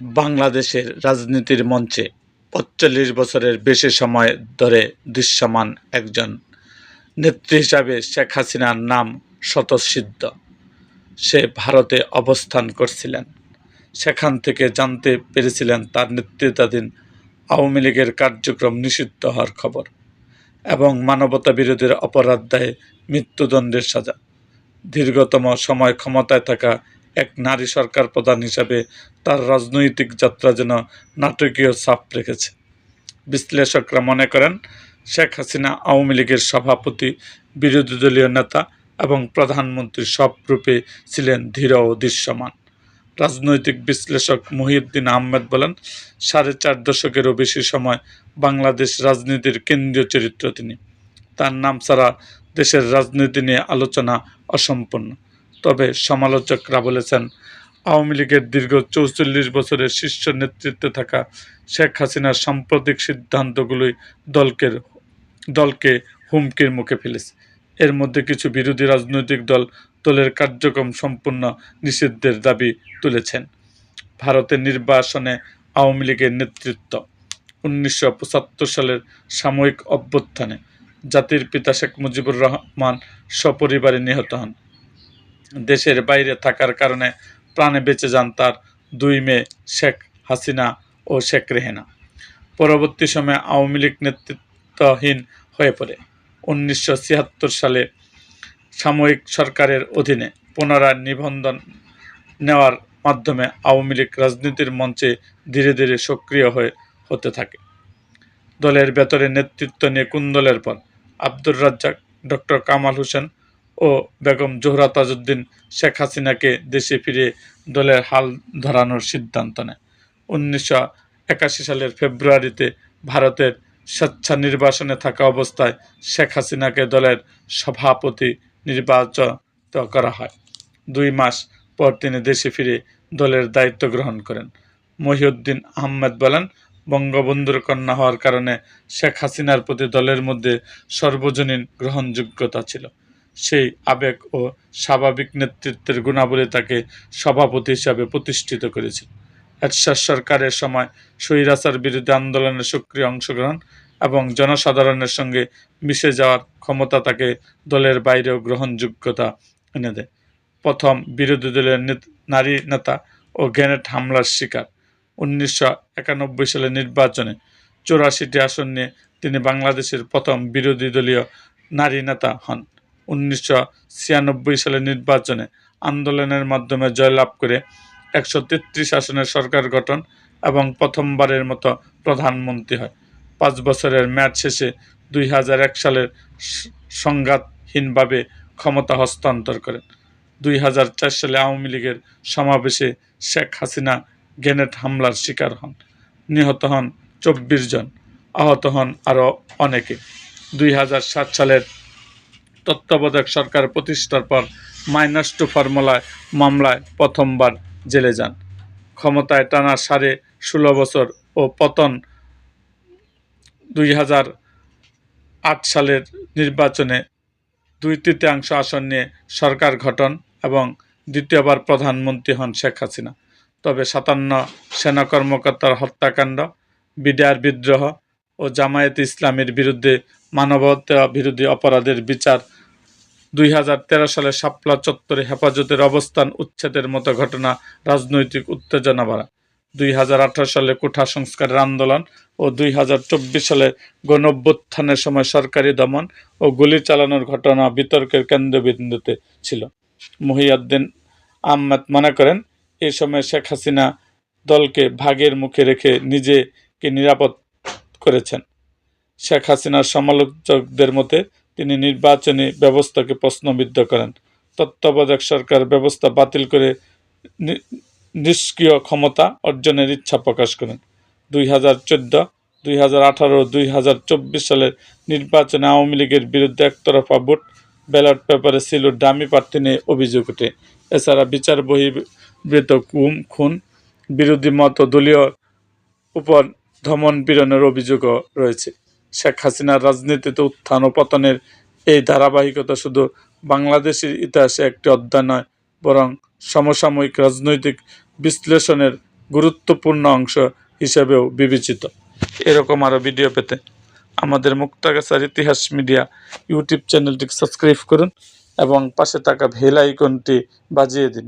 বাংলাদেশের রাজনীতির মঞ্চে পঁয়তাল্লিশ বছরের বেশি সময় ধরে দৃশ্যমান একজন নেত্রী হিসাবে শেখ হাসিনার নাম স্বতঃসিদ্ধ। সে ভারতে অবস্থান করছিলেন। সেখান থেকে জানতে পেরেছিলেন তার নেতৃত্বাধীন আওয়ামী লীগের কার্যক্রম নিষিদ্ধ হওয়ার খবর এবং মানবতা বিরোধীর অপরাধ দায়ে মৃত্যুদণ্ডের সাজা। দীর্ঘতম সময় ক্ষমতায় থাকা এক নারী সরকার প্রধান হিসাবে তার রাজনৈতিক যাত্রা যেন নাটকীয় ছাপ রেখেছে। বিশ্লেষকরা মনে করেন, শেখ হাসিনা আওয়ামী লীগের সভাপতি, বিরোধী দলীয় নেতা এবং প্রধানমন্ত্রী সব রূপে ছিলেন ধীর ও দৃশ্যমান। রাজনৈতিক বিশ্লেষক মহিউদ্দিন আহমেদ বলেন, সাড়ে চার দশকেরও বেশি সময় বাংলাদেশ রাজনীতির কেন্দ্রীয় চরিত্র তিনি। তার নাম ছাড়া দেশের রাজনীতি নিয়ে আলোচনা অসম্পূর্ণ। তবে সমালোচকরা বলেছেন, আওয়ামী লীগের দীর্ঘ চৌচল্লিশ বছরের শীর্ষ নেতৃত্বে থাকা শেখ হাসিনার সাম্প্রতিক সিদ্ধান্তগুলোই দলকে দলকে হুমকির মুখে ফেলেছে। এর মধ্যে কিছু বিরোধী রাজনৈতিক দল দলের কার্যক্রম সম্পূর্ণ নিষিদ্ধের দাবি তুলেছেন। ভারতের নির্বাসনে আওয়ামী লীগের নেতৃত্ব উনিশশো পঁচাত্তর সালের সাময়িক অভ্যুত্থানে জাতির পিতা শেখ মুজিবুর রহমান সপরিবারে নিহত হন। দেশের বাইরে থাকার কারণে প্রাণে বেঁচে যান তার দুই মেয়ে শেখ হাসিনা ও শেখ রেহেনা। পরবর্তী সময়ে আওয়ামী লীগ নেতৃত্বহীন হয়ে পড়ে। উনিশশো ছিয়াত্তর সালে সাময়িক সরকারের অধীনে পুনরায় নিবন্ধন নেওয়ার মাধ্যমে আওয়ামী লীগ রাজনীতির মঞ্চে ধীরে ধীরে সক্রিয় হয়ে হতে থাকে। দলের ভেতরে নেতৃত্ব নিয়ে কুন্দলের পর আব্দুর রাজ্জাক, ডক্টর কামাল হোসেন ও বেগম জোহরা তাজউদ্দিন শেখ হাসিনাকে দেশে ফিরে দলের হাল ধরানোর সিদ্ধান্ত নেয়। উনিশশো একাশি সালের ফেব্রুয়ারিতে ভারতের স্বেচ্ছা নির্বাসনে থাকা অবস্থায় শেখ হাসিনাকে দলের সভাপতি নির্বাচিত করা হয়। দুই মাস পর তিনি দেশে ফিরে দলের দায়িত্ব গ্রহণ করেন। মহিউদ্দিন আহমেদ বলেন, বঙ্গবন্ধুর কন্যা হওয়ার কারণে শেখ হাসিনার প্রতি দলের মধ্যে সর্বজনীন গ্রহণযোগ্যতা ছিল। সেই আবেগ ও স্বাভাবিক নেতৃত্বের গুণাবলী তাকে সভাপতি হিসাবে প্রতিষ্ঠিত করেছিল এরশাদ সরকারের সময় স্বৈরাচার বিরোধী আন্দোলনে সক্রিয় অংশগ্রহণ এবং জনসাধারণের সঙ্গে মিশে যাওয়ার ক্ষমতা তাকে দলের বাইরেও গ্রহণযোগ্যতা এনে দেয়। প্রথম বিরোধী দলের নারী নেতা ও গ্রেনেড হামলার শিকার। উনিশশো একানব্বই সালের নির্বাচনে চৌরাশিটি আসন নিয়ে তিনি বাংলাদেশের প্রথম বিরোধী দলীয় নারী নেতা হন। উনিশশো সালের নির্বাচনে আন্দোলনের মাধ্যমে জয়লাভ করে একশো তেত্রিশ আসনের সরকার গঠন এবং প্রথমবারের মতো প্রধানমন্ত্রী হয়। পাঁচ বছরের ম্যাচ শেষে দুই হাজার এক সালের সংঘাতহীনভাবে ক্ষমতা হস্তান্তর করেন। দুই হাজার চার সালে আওয়ামী লীগের সমাবেশে শেখ হাসিনা গ্রেনেড হামলার শিকার হন। নিহত হন চব্বিশ জন, আহত হন আরও অনেকে। দুই হাজার সাত সালের তত্ত্বাবধায়ক সরকার প্রতিষ্ঠার পর মাইনাস টু ফর্মুলায় মামলায় প্রথমবার জেলে যান। ক্ষমতায় টানা সাড়ে ষোলো বছর ও পতন দুই হাজার আট সালের নির্বাচনে দুই তৃতীয়াংশ আসন নিয়ে সরকার গঠন এবং দ্বিতীয়বার প্রধানমন্ত্রী হন শেখ হাসিনা। তবে সাতান্ন সেনা কর্মকর্তার হত্যাকাণ্ড, বিডিআর বিদ্রোহ ও জামায়াত ইসলামের বিরুদ্ধে মানবতা বিরোধী অপরাধের বিচার দুই হাজার তেরো সালে শাপলা চত্বরে হেফাজতের অবস্থান, উচ্ছেদের মতো ঘটনা, রাজনৈতিক উত্তেজনা বাড়া। দুই হাজার আঠারো সালে কোঠা সংস্কারের আন্দোলন ও দুই হাজার চব্বিশ সালে গণঅভ্যুত্থানের সময় সরকারি দমন ও গুলি চালানোর ঘটনা বিতর্কের কেন্দ্রবিন্দুতে ছিল। মহিউদ্দিন আহমেদ মনে করেন, এ সময় শেখ হাসিনা দলকে ভাগের মুখে রেখে নিজেকে নিরাপদ করেছেন। শেখ হাসিনার সমালোচকদের মতে তিনি নির্বাচনী ব্যবস্থাকে প্রশ্নবিদ্ধ করেন। তত্ত্বাবধায়ক সরকার ব্যবস্থা বাতিল করে নিষ্ক্রিয় ক্ষমতা অর্জনের ইচ্ছা প্রকাশ করেন। দুই হাজার চোদ্দ, দুই হাজার আঠারো, দুই হাজার চব্বিশ সালের নির্বাচনে আওয়ামী লীগের বিরুদ্ধে একতরফা ভোট, ব্যালট পেপারে ছিল ডামি প্রার্থী নিয়ে অভিযোগ ওঠে। এছাড়া বিচার বহির্ভূত কুম, খুন, বিরোধী মত দলীয় উপর ধমন পীড়নের অভিযোগও রয়েছে। শেখ হাসিনার রাজনীতিতে উত্থান ও পতনের এই ধারাবাহিকতা শুধু বাংলাদেশের ইতিহাসে একটি অধ্যায় নয়, বরং সমসাময়িক রাজনৈতিক বিশ্লেষণের গুরুত্বপূর্ণ অংশ হিসেবেও বিবেচিত। এরকম আরও ভিডিও পেতে আমাদের মুক্তাগাছার ইতিহাস মিডিয়া ইউটিউব চ্যানেলটি সাবস্ক্রাইব করুন এবং পাশে থাকা বেল আইকনটি বাজিয়ে দিন।